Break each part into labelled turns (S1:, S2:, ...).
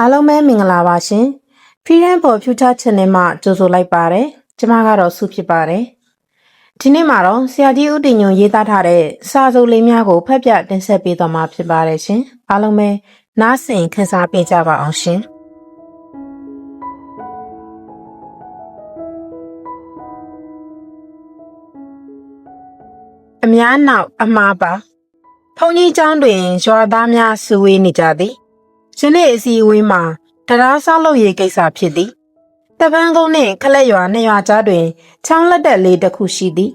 S1: အားလုံးပဲမင်္ဂလာပါရှင် Freedom for Future Channel မှာကြိုဆိုလိုက်ပါတယ်ကျမကတော့စုဖြစ်ပါတယ်ဒီနေ့မှာတော့ဆရာကြီးဦးတင်ညွန်ရေးသားထားတဲ့စာစုပ်လေးများကိုဖတ်ပြတင်ဆက်ပေးသွားမှာဖြစ်ပါတယ်ရှင်အားလုံးပဲနားဆင်ခန်းစားပေးကြပါအောင်ရှင်အများနောက်အမှားပါဘုန်းကြီးကျောင်းတွင်ရွာသားများစုဝေးနေကြသည် ယနေ့အစည်းအဝေးမှာတရားဆောက်လုပ်ရေးကိစ္စဖြစ်သည်တပန်းကုန်းနှင့်ခလက်ရွာနှစ်ရွာကြားတွင်ချောင်းလက်တက်လေးတစ်ခုရှိသည်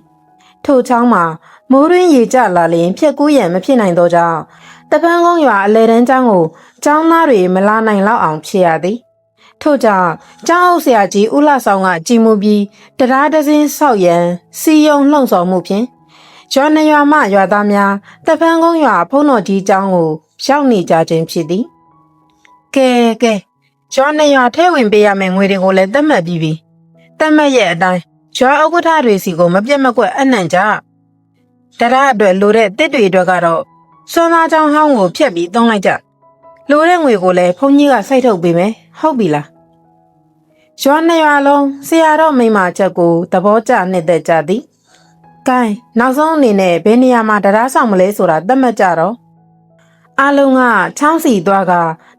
S1: ထိုချောင်းမှာမိုးရင်းရေကျလာလျင်ဖြက်ကူးရန်မဖြစ်နိုင်သောကြောင့်တပန်းကုန်းရွာအလဲတန်းကျောင်းကိုကျောင်းသားတွေမလာနိုင်လောက်အောင်ဖြစ်ရသည်ထို့ကြောင့်ကျောင်းအုပ်ဆရာကြီးဦးလှဆောင်ကကြည်မှုပြီးတရားဒဇင်းဆောက်ရန်စီယုံလှုံ့ဆော်မှုဖြင့်ရွာနှစ်ရွာမှရွာသားများတပန်းကုန်းရွာဖုံးတော်ကြီးကျောင်းကိုရောက်နေကြခြင်းဖြစ်သည် ကဲကဲကျွမ်းနေရထဲဝင်ပေးရမယ်ငွေတွေကိုလည်းသတ်မှတ်ပြီးပြီသတ်မှတ်ရဲ့အတိုင်းကျွမ်းဥက္ကဋ္ဌတွေစီကိုမပြတ်မကွက်အနှံ့ကြတရအတွက်လိုတဲ့တစ်တွေအတွက်ကတော့စွမ်းသားချောင်းဟောင်းကိုဖြတ်ပြီးသုံးလိုက်ကြလိုတဲ့ငွေကိုလည်းဘုန်းကြီးကစိုက်ထုတ်ပေးမယ်ဟုတ်ပြီလားကျွမ်းနေရလုံးဆရာတော်မိန်းမချက်ကိုသဘောကျနှစ်သက်ကြသည်ကဲနောက်ဆုံးအနေနဲ့ဘယ်နေရာမှာတရားဆောင်မလဲဆိုတာသတ်မှတ်ကြတော့အားလုံးကချောင်းစီသွားက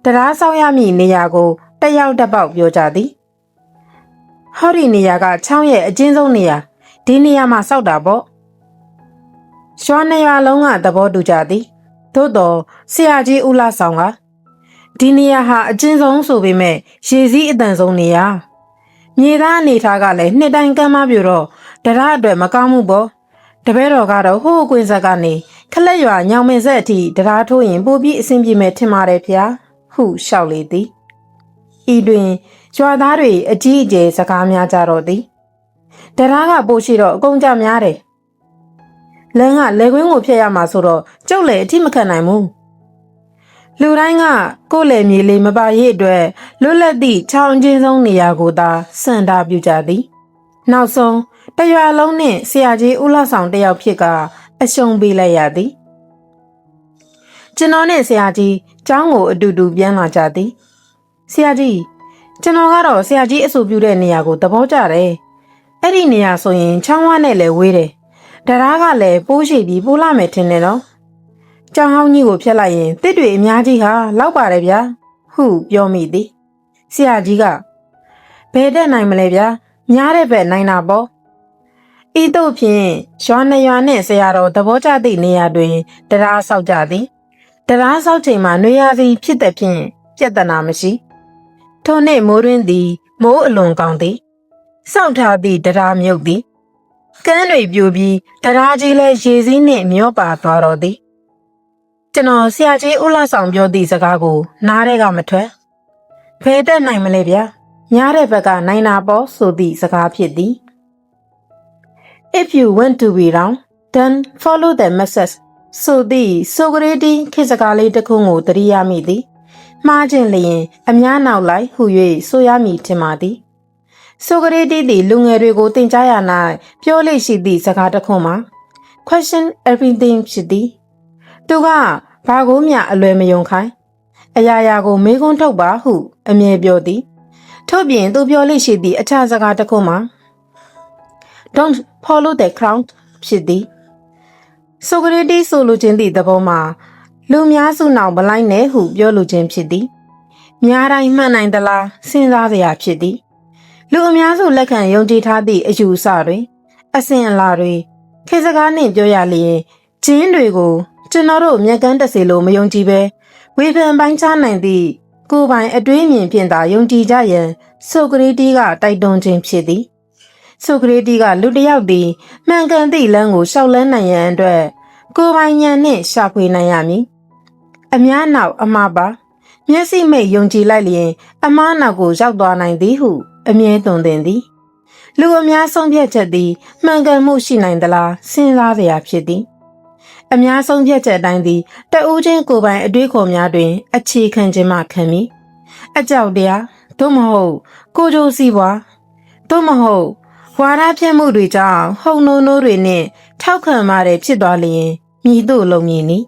S1: တရားဆောက်ရမည့်နေရာကိုတက်ရောက်တက်ပေါက်ပြောကြသည်ဟောဒီနေရာကချောင်းရဲ့အကျဉ်းဆုံးနေရာဒီနေရာမှာစောက်တာပေါ့ရွှာနေရာလုံးကသဘောတူကြသည်သို့တော့ဆရာကြီးဦးလာဆောင်ကဒီနေရာဟာအကျဉ်းဆုံးဆိုပေမဲ့ရေစည်းအတန်ဆုံးနေရာမြေသားအနေထားကလည်းနှစ်တိုင်းကမ်းမပြတော့တရားအတွက်မကောင်းမှုပေါ့တပည့်တော်ကတော့ဟိုးကွင်းဆက်ကနေခလက်ရွာညောင်မင်းဆက်အထိတရားထိုးရင်ပိုပြီးအဆင်ပြေမယ်ထင်ပါတယ်ဗျာ ဟုလျှောက်လေသည်ဤတွင်ရွာသားတွေအကြီးအကျယ်စကားများကြတော့သည်တရားကပိုရှိတော့အကုန်ကြများတယ်လမ်းကလေကွင်းကိုဖျက်ရမှာဆိုတော့ကျုပ်လည်းအထိမခံနိုင်ဘူးလူတိုင်းကကိုယ့်လေမြေလေးမပါရေးအတွက်လွတ်လပ်သည့်ချောင်းချင်းဆုံးနေရာကိုသာစံတာပြုကြသည် နောက်ဆုံးတရွာလုံးနှင့်ဆရာကြီးဦးလာဆောင်တယောက်ဖြစ်ကအရှုံးပေးလိုက်ရသည်ကျွန်တော်နဲ့ဆရာကြီး ကျောင်းကိုအတူတူပြန်လာကြသည်ဆရာကြီးကျွန်တော်ကတော့ဆရာကြီးအဆိုပြုတဲ့နေရာကိုသဘောကျတယ်အဲ့ဒီနေရာဆိုရင်ချောင်းဝါနဲ့လည်းဝေးတယ်တရားကလည်းပိုးရှိပြီးပိုးလာမယ်ထင်တယ်နော်ကျောင်းဟောင်းကြီးကိုဖျက်လိုက်ရင်တစ်တွေအများကြီးဟာလောက်ပါတယ်ဗျာဟုပြောမိသည်ဆရာကြီးကဘယ်တက်နိုင်မလဲဗျာများတဲ့ဘက်နိုင်တာပေါ့ဤသို့ဖြင့်ရွာနှစ်ရွာနှင့်ဆရာတော်သဘောကျသည့်နေရာတွင်တရားဆောက်ကြသည် တရားဆောက်ချိန်မှာနှွေရသည်ဖြစ်တဲ့ဖြင့်ပြဿနာမရှိထိုနေ့မိုးရင်းသည်မိုးအလွန်ကောင်းသည်စောက်ထားသည့်တရားမြုပ်သည်ကမ်းတွေပြိုပြီးတရားကြီးလည်းရေစည်းနှင့်မျောပါသွားတော်သည်ကျွန်တော်ဆရာကြီးဦးလာဆောင်ပြောသည့်စကားကိုနားထဲကမထွက်ဖဲတက်နိုင်မလဲဗျာညားတဲ့ဘက်ကနိုင်နာပေါ်ဆိုသည့်စကားဖြစ်သည် If you want to be wrong, then follow the message. ဆိုသည့်ဆိုကရေတီခေတ်စကားလေးတစ်ခုကိုသတိရမိသည်။မှားခြင်းလျင် အများနောက်လိုက်ဟု၍ဆိုရမည်ထင်ပါသည်။ဆိုကရေတီသည်လူငယ်တွေကိုသင်ကြားရ၌ပြောလေ့ရှိသည့်စကားတစ်ခုမှာ question everything ဖြစ်သည်။သူကဘာကိုမျှအလွယ်မယုံခိုင်းအရာရာကိုမေးခွန်းထုတ်ပါဟု အမြဲပြောသည်။ထို့ပြင်သူပြောလေ့ရှိသည့်အခြားစကားတစ်ခုမှာ don't follow the crowd ဖြစ်သည် ဆိုကရေတီဆိုလိုခြင်းသည့်သဘောမှာလူများစုနောက်မလိုက်နဲ့ဟုပြောလိုခြင်းဖြစ်သည်များတိုင်းမှန်နိုင်သလားစဉ်းစားစရာဖြစ်သည်လူအများစုလက်ခံယုံကြည်ထားသည့်အယူအဆတွေအစဉ်အလာတွေခေတ်စကားနှင့်ပြောရလျင်ဂျင်းတွေကိုကျွန်တော်တို့မျက်ကန်းတစေလို့မယုံကြည်ပဲဝေဖန်ပိုင်းခြားနိုင်သည့်ကိုယ်ပိုင်အတွေးအမြင်ဖြင့်သာယုံကြည်ကြရန်ဆိုကရေတီကတိုက်တွန်းခြင်းဖြစ်သည် ဆိုကရေတီကလူတစ်ယောက်သည်မှန်ကန်သည့်လမ်းကိုရှောက်လန်းနိုင်ရန်အတွက်ကိုယ်ပိုင်ဉာဏ်နှင့်ရှာဖွေနိုင်ရမည်အများနောက်အမှားပါမျက်စိမိတ်ယုံကြည်လိုက်လျင် အမှားနောက်ကိုရောက်သွားနိုင်သည်ဟုအမြဲသွန်သင်သည်လူအများဆုံးဖြတ်ချက်သည်မှန်ကန်မှုရှိနိုင်သလားစဉ်းစားစရာဖြစ်သည်အများဆုံးဖြတ်ချက်တိုင်းသည်တဦးချင်းကိုယ်ပိုင်အတွေးခေါ်များတွင် အခြေခံခြင်းမှခံမည်အကြောက်တရားသို့မဟုတ် ကိုကြိုးစီးပွားသို့မဟုတ် ဝါဒဖြန့်မှုတွေကြောင့်ဟုံနိုးနိုးတွေနဲ့ထောက်ခံမှတဲ့ဖြစ်သွားလျင်မြည်တို့လုံမြည်နီ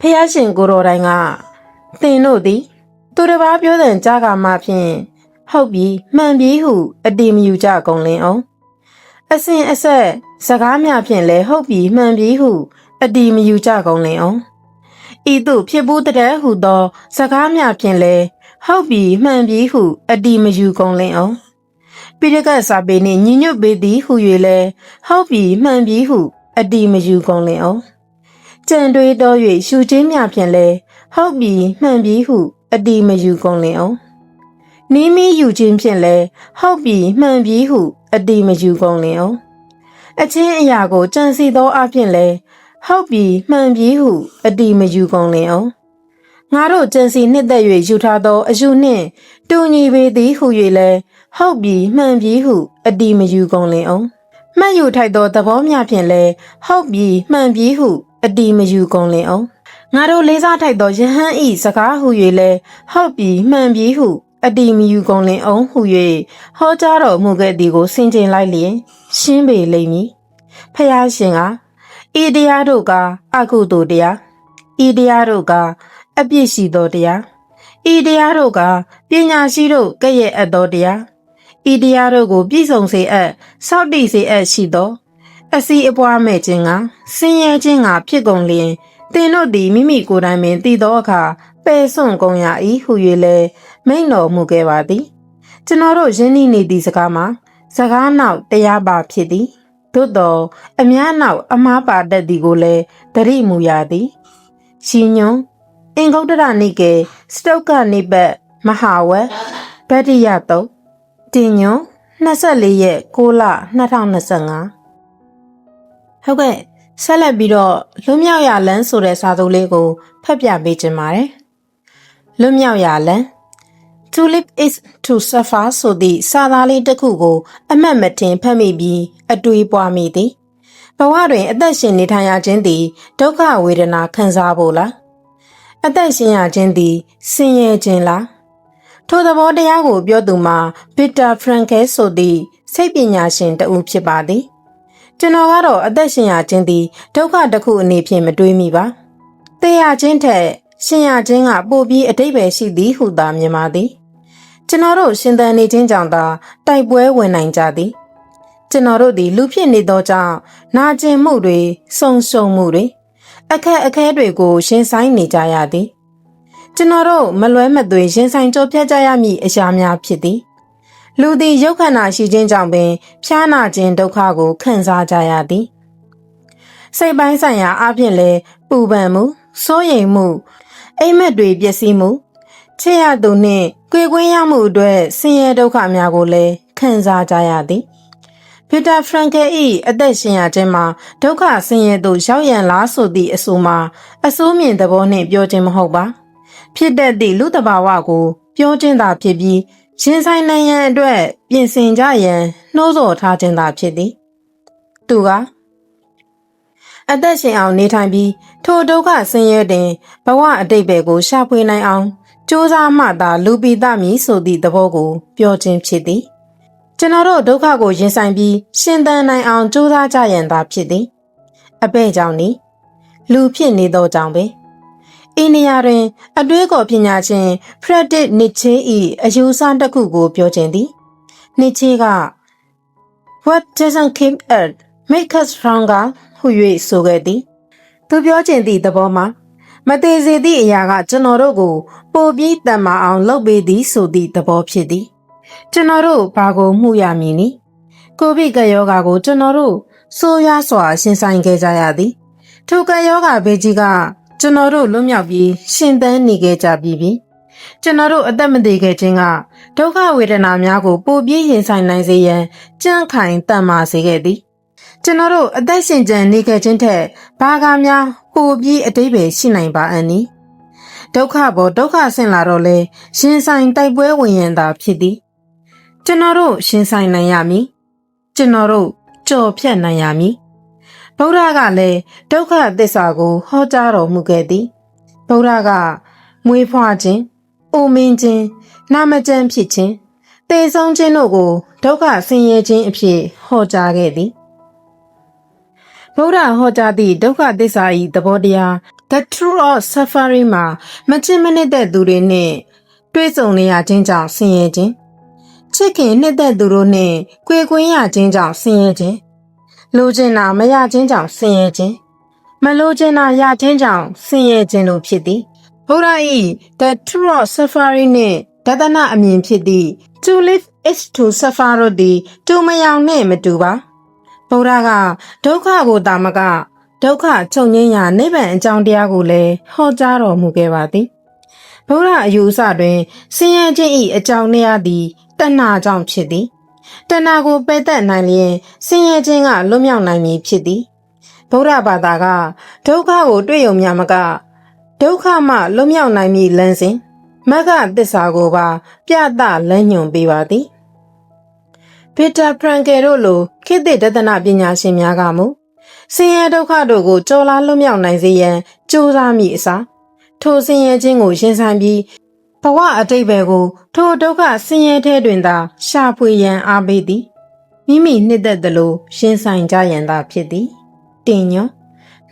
S1: ဖះရှင်ကိုတော်တိုင်းကသင်တို့သည် သူတစ်ပါးပြောတဲ့ကြားကမှဖြင့်ဟုတ်ပြီမှန်ပြီဟု အတိမယူကြကုန်လင်အောင်အစဉ်အဆက်စကားများဖြင့်လည်းဟုတ်ပြီမှန်ပြီဟု အတိမယူကြကုန်လင်အောင်ဤသို့ဖြစ်ဘူးတဲ့ဟုသော စကားများဖြင့်လည်းဟုတ်ပြီမှန်ပြီဟု အတိမယူကုန်လင်အောင် ပိရကတ်စာပေနှင့်ညီညွတ်ပေသည်ဟု၍လည်းဟုတ်ပြီမှန်ပြီဟုအတိမယူကုန်လင်အောင်ကြံတွေးတော်၍ရှူချင်းများဖြင့်လဲဟုတ်ပြီမှန်ပြီဟုအတိမယူကုန်လင်အောင်နီးမီယူခြင်းဖြင့်လဲဟုတ်ပြီမှန်ပြီဟုအတိမယူကုန်လင်အောင်အချင်းအရာကိုကြံစီသောအဖြစ်လဲဟုတ်ပြီမှန်ပြီဟုအတိမယူကုန်လင်အောင်ငါတို့ကြံစီနှစ်သက်၍ယူထားသောအယူနှင့်တူညီပေသည်ဟု၍လဲ ဟုတ်ပြီမှန်ပြီဟုအတိမယူကုန်လင်အောင်မှတ်ယူထိုက်သောသဘောများဖြင့်လည်းဟုတ်ပြီမှန်ပြီဟုအတိမယူကုန်လင်အောင်ငါတို့လေးစားထိုက်သောယဟန်ဤစကားဟု၍လည်းဟုတ်ပြီမှန်ပြီဟုအတိမယူကုန်လင်အောင်ဟု၍ဟောကြားတော်မူခဲ့သည်ကိုဆင်ခြင်လိုက်လျင် ရှင်းပေလိမ့်မည်ဖះရှင်ကဤတရားတို့ကအကုသိုလ်တရားဤတရားတို့ကအပြစ်ရှိသောတရားဤတရားတို့ကပညာရှိတို့ကဲ့ရဲ့အပ်သောတရား ဤတရားတို့ကို ပြည့်စုံစေအပ်စောင့်တည်စေအပ်ရှိသောအစီအပွားမဲ့ခြင်းကဆင်းရဲခြင်းကဖြစ်ကုန်လျင်သင်တို့သည်မိမိကိုယ်တိုင်ပင်တည်သောအခါပယ်စွန့်ကုန်ရ၏ဟု၍လည်းမိန့်တော်မူခဲ့ပါသည် ကျွန်တော်တို့ယင်းဤနေသည့်စကားမှာစကားနောက်တရားပါဖြစ်သည်သို့သောအများနောက်အမားပါတတ်သည်ကိုလည်းသတိမူရသည်ရှင်ညွန်အင်္ဂုတ္တရနိကေစတုတ်ကနေပတ်မဟာဝတ်ဗတ္တိယတုတ် တင်ညွန်24ရက်6လ2025ဟုတ်ကဲ့ဆက်လက်ပြီးတော့လွတ်မြောက်ရလန်းဆိုတဲ့စာအုပ်လေးကိုဖတ်ပြပေးခြင်းပါတယ်လွတ်မြောက်ရလန်း To live is to suffer ဆိုသည့်စာသားလေးတစ်ခုကို အမှတ်မတင်ဖတ်မိပြီးအတွေးပွားမိသည်ဘဝတွင်အသက်ရှင်နေထိုင်ရခြင်းသည်ဒုက္ခဝေဒနာခံစားဖို့လားအသက်ရှင်ရခြင်းသည်ဆင်းရဲခြင်းလား ထိုသဘောတရားကိုပြောသူမှာဗစ်တာဖရန်ကဲဆိုသည့်စိတ်ပညာရှင်တဦးဖြစ်ပါသည်ကျွန်တော်ကတော့အသက်ရှင်ရခြင်းသည်ဒုက္ခတစ်ခုအနေဖြင့်မတွေးမိပါသေရခြင်းထက်ရှင်ရခြင်းကပိုပြီးအတိတ်ပဲရှိသည်ဟုသာမြင်ပါသည်ကျွန်တော်တို့ရှင်သန်နေခြင်းကြောင့်သာတိုက်ပွဲဝင်နိုင်ကြသည်ကျွန်တော်တို့သည်လူဖြစ်နေသောကြောင့်နာကျင်မှုတွေဆုံရှုံမှုတွေအခက်အခဲတွေကို ရှင်ဆိုင်နေကြရသည် ကျွန်တော်တို့မလွဲမသွေရင်ဆိုင်ကြောပြတ်ကြရမည့်အရာများဖြစ်သည်လူသည်ရုပ်ခန္ဓာရှိခြင်းကြောင့်ပင်ဖျားနာခြင်းဒုက္ခကိုခံစားကြရသည်စိတ်ပိုင်းဆိုင်ရာအဖြစ်လည်းပူပန်မှုစိုးရိမ်မှု အိမ်မက်တွေပျက်စီးမှုချစ်ရသူနှင့်ကြွေကွင်းရမှုအတွက်ဆင်းရဲဒုက္ခများကိုလည်းခံစားကြရသည်ပီတာဖရန်ကဲ၏အသက်ရှင်ရခြင်းမှာဒုက္ခဆင်းရဲသို့ရောက်ရန်လားဆိုသည့်အဆိုမှာအစိုးမြင်သဘောနှင့်ပြောခြင်းမဟုတ်ပါ ဖြစ်တတ်သည့်လူတဘာဝကို ပြောခြင်းသာဖြစ်ပြီးရှင်ဆိုင်နိုင်ရန်အတွက်ပြင်ဆင်ကြရန်နှိုးဆော်ထားခြင်းသာဖြစ်သည်သူကအသက်ရှင်အောင်နေထိုင်ပြီးထိုဒုက္ခဆင်းရဲတင်ဘဝအတိတ်ပဲကိုရှာဖွေနိုင်အောင်စူးစမ်းမှသာလူပိသမည်ဆိုသည့်သဘောကိုပြောခြင်းဖြစ်သည်ကျွန်တော်တို့ဒုက္ခကိုရင်ဆိုင်ပြီးရှင်သန်နိုင်အောင်ကြိုးစားကြရန်သာဖြစ်သည်အပဲ့ကြောင့်နီလူဖြစ်နေသောကြောင့်ပဲ အင်းနေရာတွင် အတွေးကောပညာရှင် Frederick Nietzsche ၏အယူဆတစ်ခုကို ပြောခြင်းသည် Nietzsche က What doesn't keep us make us stronger ဟု၍ဆိုခဲ့သည်သူပြောခြင်းသည့်သဘောမှာမသေးစေသည့်အရာက ကျွန်တော်တို့ကို ပိုပြီးတန်မာအောင် လုပ်ပေးသည်ဆိုသည့်သဘောဖြစ်သည် ကျွန်တော်တို့ဘာကိုမှုရမည်နည်းကိုဗစ်ကပ်ရောဂါကိုကျွန်တော်တို့ဆိုးရွားစွာရှင်ဆိုင်ခဲ့ကြရသည်ထိုကပ်ရောဂါဘေးကြီးက ကျွန်တော်တို့လွတ်မြောက်ပြီးရှင်သန်နေခဲ့ကြပြီးပြီကျွန်တော်တို့အသက်မသေးခဲ့ခြင်းကဒုက္ခဝေဒနာများကိုပိုပြီးရင်ဆိုင်နိုင်စေရန်ကြန့်ခိုင်တန်မာစေခဲ့သည်ကျွန်တော်တို့အသက်ရှင်ကြံနေခဲ့ခြင်းထက်ဘာကားများပိုပြီးအတိတ်ပဲရှိနိုင်ပါအန်နီဒုက္ခပေါ်ဒုက္ခဆင့်လာတော့လဲရှင်ဆိုင်တိုက်ပွဲဝင်ရန်သာဖြစ်သည်ကျွန်တော်တို့ရှင်ဆိုင်နိုင်ရမည်ကျွန်တော်တို့ကြော်ဖြတ်နိုင်ရမည် ဗုဒ္ဓကလည်းဒုက္ခသစ္စာကို ဟောကြားတော်မူခဲ့သည်ဗုဒ္ဓကမွေးဖွားခြင်းအိုမင်းခြင်းနာမကျန်းဖြစ်ခြင်းသေဆုံးခြင်းတို့ကိုဒုက္ခဆင်းရဲခြင်းအဖြစ်ဟောကြားခဲ့သည်ဗုဒ္ဓဟောကြားသည့်ဒုက္ခသစ္စာ၏သဘောတရား The True of Safari မှာမချစ်မနစ်တဲ့သူတွေနဲ့တွေ့ဆုံနေရခြင်းကြောင့်ဆင်းရဲခြင်းချစ်ခင်နှစ်သက်သူတို့နဲ့ကြွေကွင်းရခြင်းကြောင့်ဆင်းရဲခြင်း လိုချင်တာမရခြင်းကြောင့်ဆင်းရဲခြင်းမလိုချင်တာရခြင်းကြောင့်ဆင်းရဲခြင်းတို့ဖြစ်သည်ဘုရား၏ The True of Safari နှင့်ဒသနအမြင်ဖြစ်သည့် To live is to suffer တို့သည်တူမယောင်နှင့်မတူပါဘုရားကဒုက္ခကိုတာမကဒုက္ခချုပ်ငြိမ်းရာနိဗ္ဗာန်အကြောင်းတရားကိုလည်းဟောကြားတော်မူခဲ့ပါသည်ဘုရားအယူအဆတွင်ဆင်းရဲခြင်း၏အကြောင်းတရားသည်တဏှာကြောင့်ဖြစ်သည် တဏှာကိုပယ်တတ်နိုင်လျင်ဆင်းရဲခြင်းကလွတ်မြောက်နိုင်မည်ဖြစ်သည်ဗုဒ္ဓဘာသာကဒုက္ခကိုတွေ့ရုံမျှမကဒုက္ခမှလွတ်မြောက်နိုင်မည်လမ်းစဉ်မဂ္ဂသစ္စာကိုပါ ပြသလမ်းညွှန်ပေးပါသည်ဗီတာဖရန်ကယ်တို့လိုခေတ်သစ်ဒသနပညာရှင်များကမူဆင်းရဲဒုက္ခတို့ကိုကြော်လားလွတ်မြောက်နိုင်စေရန်ကြိုးစားမိအစားထိုဆင်းရဲခြင်းကိုရင်ဆိုင်ပြီး ဘဝအတိတ်ပဲကို ထိုဒုက္ခဆင်းရဲထဲတွင်သာ ရှာဖွေရန်အားပေးသည်မိမိနှစ်သက်သလိုရှင်ဆိုင်ကြရန်သာဖြစ်သည်တင်ညွန်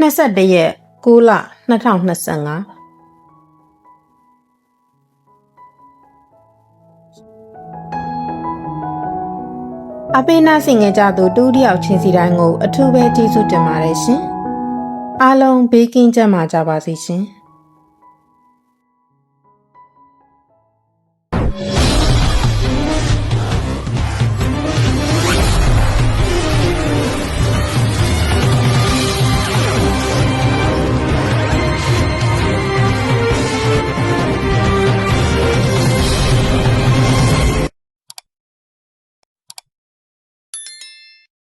S1: 21ရက်6လ2025အပိနာစင်ငယ်ကြသူတူတယောက်ချင်းစီတိုင်းကို အထူးပဲကျေးဇူးတင်ပါတယ်ရှင်အားလုံးဘေးကင်းကြပါကြပါစေရှင်